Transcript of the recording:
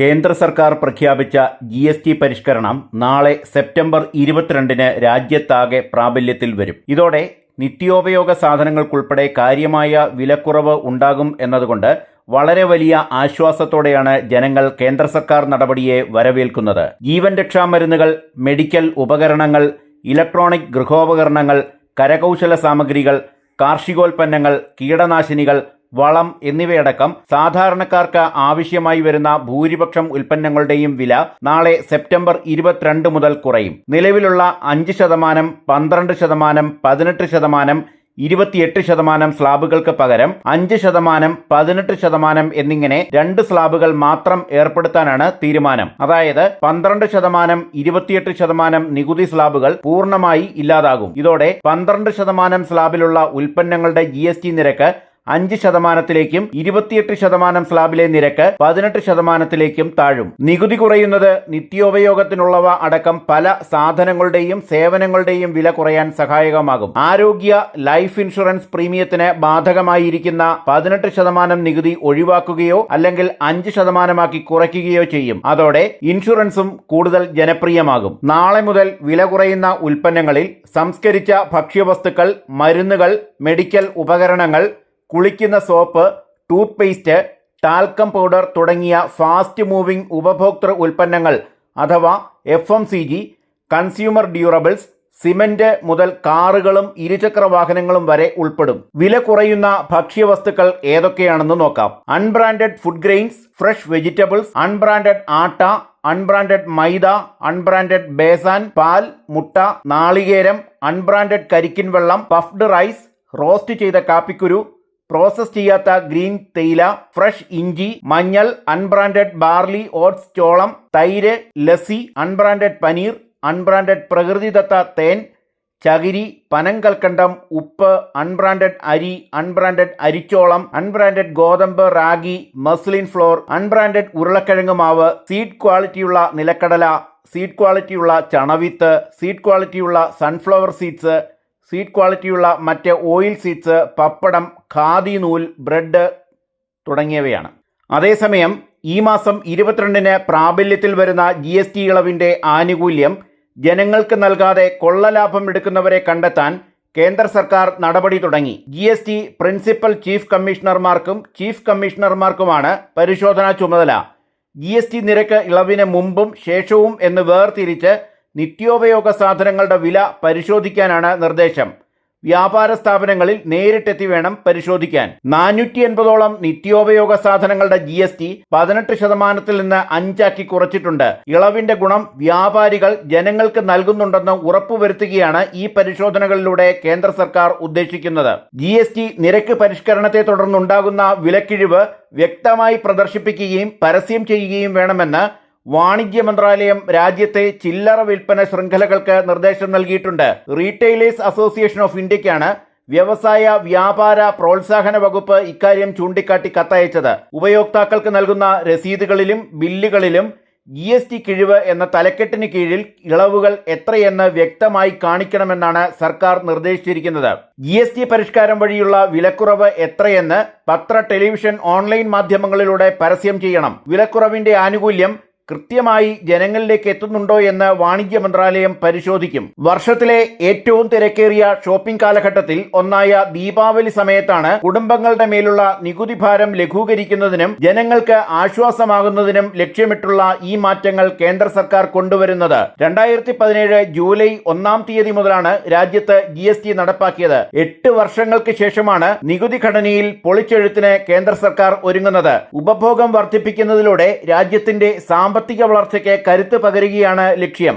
കേന്ദ്ര സർക്കാർ പ്രഖ്യാപിച്ച ജി എസ് ടി പരിഷ്കരണം നാളെ സെപ്റ്റംബർ ഇരുപത്തിരണ്ടിന് രാജ്യത്താകെ പ്രാബല്യത്തിൽ വരും. ഇതോടെ നിത്യോപയോഗ സാധനങ്ങൾക്കുൾപ്പെടെ കാര്യമായ വിലക്കുറവ് ഉണ്ടാകും എന്നതുകൊണ്ട് വളരെ വലിയ ആശ്വാസത്തോടെയാണ് ജനങ്ങൾ കേന്ദ്ര സർക്കാർ നടപടിയെ വരവേൽക്കുന്നത്. ജീവൻ രക്ഷാ മരുന്നുകൾ മെഡിക്കൽ ഉപകരണങ്ങൾ ഇലക്ട്രോണിക് ഗൃഹോപകരണങ്ങൾ കരകൗശല സാമഗ്രികൾ കാർഷികോൽപ്പന്നങ്ങൾ കീടനാശിനികൾ വളം എന്നിവയടക്കം സാധാരണക്കാർക്ക് ആവശ്യമായി വരുന്ന ഭൂരിപക്ഷം ഉൽപ്പന്നങ്ങളുടെയും വില നാളെ സെപ്റ്റംബർ ഇരുപത്തിരണ്ട് മുതൽ കുറയും. നിലവിലുള്ള അഞ്ച് ശതമാനം പന്ത്രണ്ട് ശതമാനം പതിനെട്ട് ശതമാനം ഇരുപത്തിയെട്ട് ശതമാനം സ്ലാബുകൾക്ക് പകരം അഞ്ച് ശതമാനം പതിനെട്ട് ശതമാനം എന്നിങ്ങനെ രണ്ട് സ്ലാബുകൾ മാത്രം ഏർപ്പെടുത്താനാണ് തീരുമാനം. അതായത് പന്ത്രണ്ട് ശതമാനം ഇരുപത്തിയെട്ട് ശതമാനം നികുതി സ്ലാബുകൾ പൂർണമായി ഇല്ലാതാകും. ഇതോടെ പന്ത്രണ്ട് ശതമാനം സ്ലാബിലുള്ള ഉൽപ്പന്നങ്ങളുടെ ജി നിരക്ക് അഞ്ച് ശതമാനത്തിലേക്കും ഇരുപത്തിയെട്ട് ശതമാനം സ്ലാബിലെ നിരക്ക് പതിനെട്ട് ശതമാനത്തിലേക്കും താഴും. നികുതി കുറയുന്നത് നിത്യോപയോഗത്തിനുള്ളവ അടക്കം പല സാധനങ്ങളുടെയും സേവനങ്ങളുടെയും വില കുറയാൻ സഹായകമാകും. ആരോഗ്യ ലൈഫ് ഇൻഷുറൻസ് പ്രീമിയത്തിന് ബാധകമായിരിക്കുന്ന പതിനെട്ട് ശതമാനം നികുതി ഒഴിവാക്കുകയോ അല്ലെങ്കിൽ അഞ്ച് ശതമാനമാക്കി കുറയ്ക്കുകയോ ചെയ്യും. അതോടെ ഇൻഷുറൻസും കൂടുതൽ ജനപ്രിയമാകും. നാളെ മുതൽ വില കുറയുന്ന ഉൽപ്പന്നങ്ങളിൽ സംസ്കരിച്ച ഭക്ഷ്യവസ്തുക്കൾ മരുന്നുകൾ മെഡിക്കൽ ഉപകരണങ്ങൾ കുളിക്കുന്ന soap toothpaste talcum powder തുടങ്ങിയ ഫാസ്റ്റ് മൂവിംഗ് ഉപഭോക്തൃ ഉൽപ്പന്നങ്ങൾ അഥവാ F M C G consumer durables cement മുതൽ കാറുകളും ഇരുചക്ര വാഹനങ്ങളും വരെ ഉൾപ്പെടും. വില കുറയുന്ന ഭക്ഷ്യവസ്തുക്കൾ ഏതൊക്കെയാണെന്ന് നോക്കാം. Unbranded food grains fresh vegetables unbranded atta unbranded maida unbranded besan പാൽ മുട്ട നാളികേരം അൺബ്രാൻഡഡ് കരിക്കിൻ വെള്ളം പഫ്ഡ് റൈസ് റോസ്റ്റ് ചെയ്ത കാപ്പിക്കുരു പ്രോസസ് ചെയ്യാത്ത ഗ്രീൻ തേയില ഫ്രഷ് ഇഞ്ചി മഞ്ഞൾ അൺബ്രാൻഡഡ് ബാർലി ഓട്സ് ചോളം തൈര് ലസ്സി അൺബ്രാൻഡഡ് പനീർ അൺബ്രാൻഡഡ് പ്രകൃതിദത്ത തേൻ ചകിരി പനങ്കൽക്കണ്ടം ഉപ്പ് അൺബ്രാൻഡഡ് അരി അൺബ്രാൻഡഡ് അരിച്ചോളം അൺബ്രാൻഡഡ് ഗോതമ്പ് റാഗി മസ്ലിൻ ഫ്ലോർ അൺബ്രാൻഡഡ് ഉരുളക്കിഴങ്ങ് മാവ് സീഡ് ക്വാളിറ്റിയുള്ള നിലക്കടല സീഡ് ക്വാളിറ്റിയുള്ള ചണവിത്ത് സീഡ് ക്വാളിറ്റിയുള്ള സൺഫ്ലവർ സീഡ്സ് സീഡ് ക്വാളിറ്റിയുള്ള മറ്റ് ഓയിൽ സീറ്റ്സ് പപ്പടം ഖാദി നൂൽ ബ്രെഡ് തുടങ്ങിയവയാണ്. അതേസമയം ഈ മാസം ഇരുപത്തിരണ്ടിന് പ്രാബല്യത്തിൽ വരുന്ന ജി എസ് ടി ഇളവിന്റെ ആനുകൂല്യം ജനങ്ങൾക്ക് നൽകാതെ കൊള്ളലാഭം എടുക്കുന്നവരെ കണ്ടെത്താൻ കേന്ദ്ര സർക്കാർ നടപടി തുടങ്ങി. G S T principal chief കമ്മീഷണർമാർക്കും chief കമ്മീഷണർമാർക്കുമാണ് പരിശോധനാ ചുമതല. ജി എസ് ടി നിരക്ക് ഇളവിന് മുമ്പും ശേഷവും എന്ന് വേർതിരിച്ച് നിത്യോപയോഗ സാധനങ്ങളുടെ വില പരിശോധിക്കാനാണ് നിർദ്ദേശം. വ്യാപാര സ്ഥാപനങ്ങളിൽ നേരിട്ടെത്തി വേണം പരിശോധിക്കാൻ. നാനൂറ്റി എൺപതോളം നിത്യോപയോഗ സാധനങ്ങളുടെ ജി എസ് ടി പതിനെട്ട് ശതമാനത്തിൽ നിന്ന് അഞ്ചാക്കി കുറച്ചിട്ടുണ്ട്. ഇളവിന്റെ ഗുണം വ്യാപാരികൾ ജനങ്ങൾക്ക് നൽകുന്നുണ്ടെന്ന് ഉറപ്പുവരുത്തുകയാണ് ഈ പരിശോധനകളിലൂടെ കേന്ദ്ര സർക്കാർ ഉദ്ദേശിക്കുന്നത്. ജി എസ് ടി നിരക്ക് പരിഷ്കരണത്തെ തുടർന്നുണ്ടാകുന്ന വിലക്കിഴിവ് വ്യക്തമായി പ്രദർശിപ്പിക്കുകയും പരസ്യം ചെയ്യുകയും വേണമെന്ന് വാണിജ്യ മന്ത്രാലയം രാജ്യത്തെ ചില്ലറ വിൽപ്പന ശൃംഖലകൾക്ക് നിർദ്ദേശം നൽകിയിട്ടുണ്ട്. റീറ്റെയിലേഴ്സ് അസോസിയേഷൻ ഓഫ് ഇന്ത്യക്കാണ് വ്യവസായ വ്യാപാര പ്രോത്സാഹന വകുപ്പ് ഇക്കാര്യം ചൂണ്ടിക്കാട്ടി കത്തയച്ചത്. ഉപയോക്താക്കൾക്ക് നൽകുന്ന രസീതുകളിലും ബില്ലുകളിലും ജി എസ് ടി കിഴിവ് എന്ന തലക്കെട്ടിന് കീഴിൽ ഇളവുകൾ എത്രയെന്ന് വ്യക്തമായി കാണിക്കണമെന്നാണ് സർക്കാർ നിർദ്ദേശിച്ചിരിക്കുന്നത്. ജി എസ് ടി പരിഷ്കാരം വഴിയുള്ള വിലക്കുറവ് എത്രയെന്ന് പത്ര ടെലിവിഷൻ ഓൺലൈൻ മാധ്യമങ്ങളിലൂടെ പരസ്യം ചെയ്യണം. വിലക്കുറവിന്റെ ആനുകൂല്യം കൃത്യമായി ജനങ്ങളിലേക്ക് എത്തുന്നുണ്ടോ എന്ന് വാണിജ്യ മന്ത്രാലയം പരിശോധിക്കും. വർഷത്തിലെ ഏറ്റവും തിരക്കേറിയ ഷോപ്പിംഗ് കാലഘട്ടത്തിൽ ഒന്നായ ദീപാവലി സമയത്താണ് കുടുംബങ്ങളുടെ മേലുള്ള നികുതി ഭാരം ലഘൂകരിക്കുന്നതിനും ജനങ്ങൾക്ക് ആശ്വാസമാകുന്നതിനും ലക്ഷ്യമിട്ടുള്ള ഈ മാറ്റങ്ങൾ കേന്ദ്ര സർക്കാർ കൊണ്ടുവരുന്നത്. രണ്ടായിരത്തി പതിനേഴ് ജൂലൈ ഒന്നാം തീയതി മുതലാണ് രാജ്യത്ത് ജി എസ് ടി നടപ്പാക്കിയത്. എട്ട് വർഷങ്ങൾക്ക് ശേഷമാണ് നികുതി ഘടനയിൽ പൊളിച്ചെഴുത്തിന് കേന്ദ്ര സർക്കാർ ഒരുങ്ങുന്നത്. ഉപഭോഗം വർദ്ധിപ്പിക്കുന്നതിലൂടെ രാജ്യത്തിന്റെ സാമ്പത്തിക വളർച്ചയ്ക്ക് കരുത്ത് പകരുകയാണ് ലക്ഷ്യം.